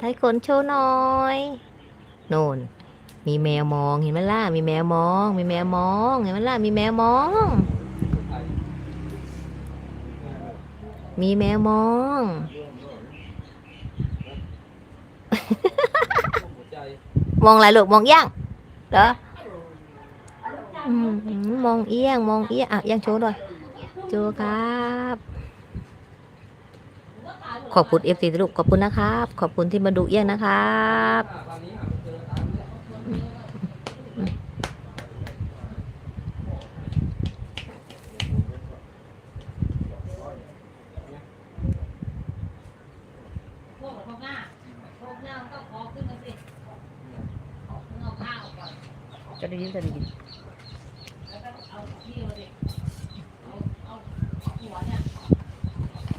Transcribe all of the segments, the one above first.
ให้คนโชว์หน่อยโน่น มีแมวมองเห็นไหมล่ะ มีแมวมอง มีแมวมอง เห็นไหมล่ะ มีแมวมอง มีแมวมอง มองอะไรลูกมองย่างเหรอมมองเอี้ยง มองเอี้ยง อะเอี้ยงโชว์หน่อยโชว์ครับ ขอบคุณเอฟซีลูกขอบคุณนะครับ ขอบคุณที่มาดูเอี้ยงนะครับพวกพวกหน้าพวกหน้ามันก็คอขึ้นมาสิเอาผ้าออกก่อนจะได้ยินจะได้ยิน แล้วก็เอาที่มาดิเอาเอาหัวเนี่ย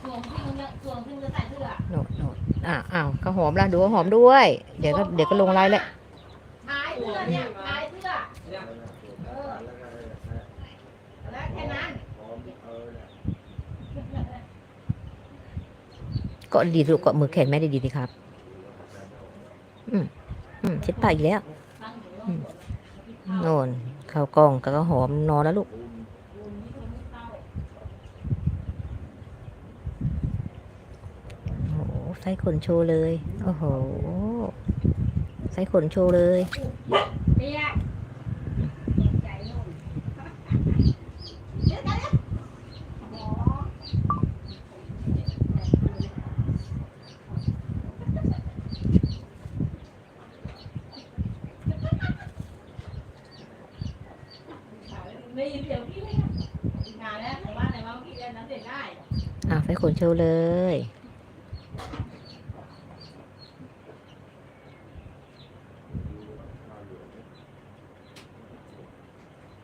สวมที่มึงเนี่ย สวมที่มึงจะใส่เสื้อโน่นโน่นอะอ้าวก็หอมละดูว่าหอมด้วย เดี๋ยวก็เดี๋ยวก็ลงไลน์แหละชายเสื้อเนี่ยชายเสื้อเออแล้วแค่นั้นเกาะดีๆลูกเกาะมือแขนแม่ได้ดีสิครับ อืมอืมเช็ดปากอีกแล้วตั้งอยู่โน่นเข้ากล้องก็ก็หอมนอนแล้วลูก ส่ขนโชว์เลย โอ้โห ใส่ขนโชว์เลย เปียกใจนุ่มเดี๋ยวกันนะอ๋อ ไม่ยินเสียงพี่เลยค่ะงานแล้วแต่ว่าไหนว่าพี่เล่นน้ำเด็กได้ อ่ะใส่ขนโชว์เลย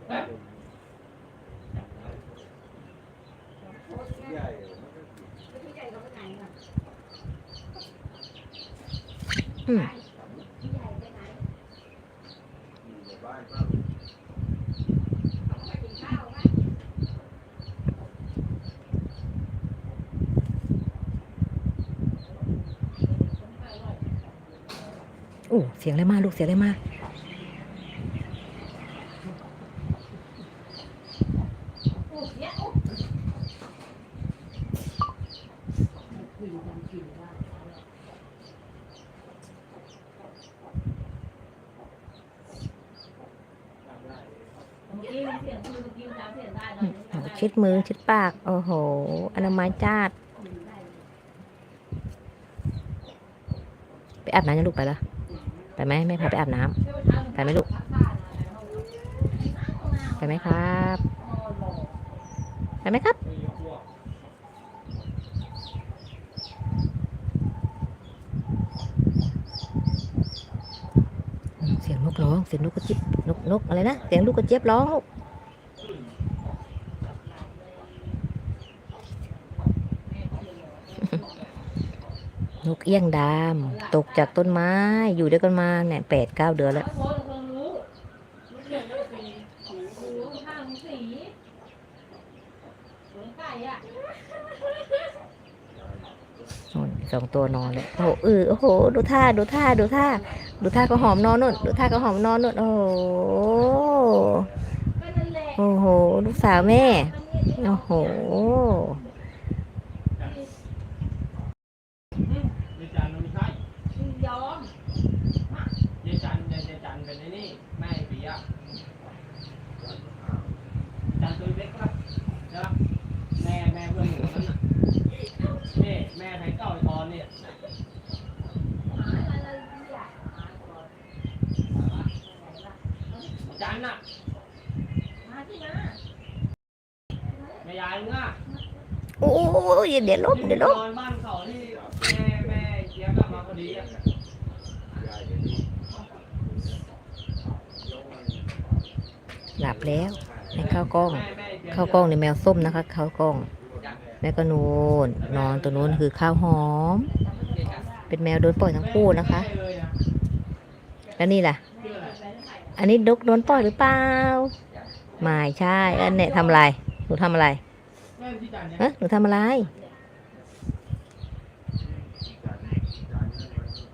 อืมโอ้เสียงอะไรมาลูกเสียงอะไรมา โอ้เนี่ยโอ้ เมื่อกี้มันเสียงคือเมื่อกี้มันจำเสียงได้ตอนนี้จำได้ ชิดมือชิดปาก โอ้โห อนามัยจาด ไปอาบน้ำยังลูกไปละไปไหมแม่พาไปอาบน้ำไปไหมลูก ไปไหมครับ ไปไหมครับ เสียง นกร้องเสียงนกกระจิบนกนกอะไรนะเสียงลูกกระเจี๊ยบร้องลูกนกเอี้ยงดำตกจากต้นไม้อยู่ด้วยกันมาเนี่ยแปดเก้าเดือนแล้วโค้ดคงรู้รู้เรื่องเรื่องสีหูข้างสีเหมือนไก่อะนู่นสองตัวนอนเลยโอ้โหเออโอ้โห ดูท่า ดูท่า ดูท่า ดูท่าก็หอมนอนนู่น ดูท่าก็หอมนอนนู่น โอ้โห โอ้โห ลูกสาวแม่ โอ้โห แม่แม่เพื่อนหนูนั่นน่ะนี่แม่ไทยเก้าไอ้ตอนเนี่ย หาอะไรเนี่ยหาก่อน จันทร์น่ะ มาที่มา แม่ ยายมึงอะโอ้ยเดี๋ยวลบเดี๋ยวลบนอนบ้านเขาที่แม่แม่เจี๊ยบกลับมาพอดีอะหลับแล้วให้เข้ากล้องแม่แม่จี๊ยบเข้ากล้องในแมวส้มนะคะ เข้ากล้อง แม่ก็นูนนอนตัวนู้นคือข้าวหอม เป็นแมวโดนปล่อยทั้งคู่นะคะแม่เลยอะแล้วนี่ล่ะชื่ออะไรอันนี้ดกโดนปล่อยหรือเปล่าไม่ใช่ อันเนี้ยทำอะไรหนูทำอะไร ฮะหนูทำอะไร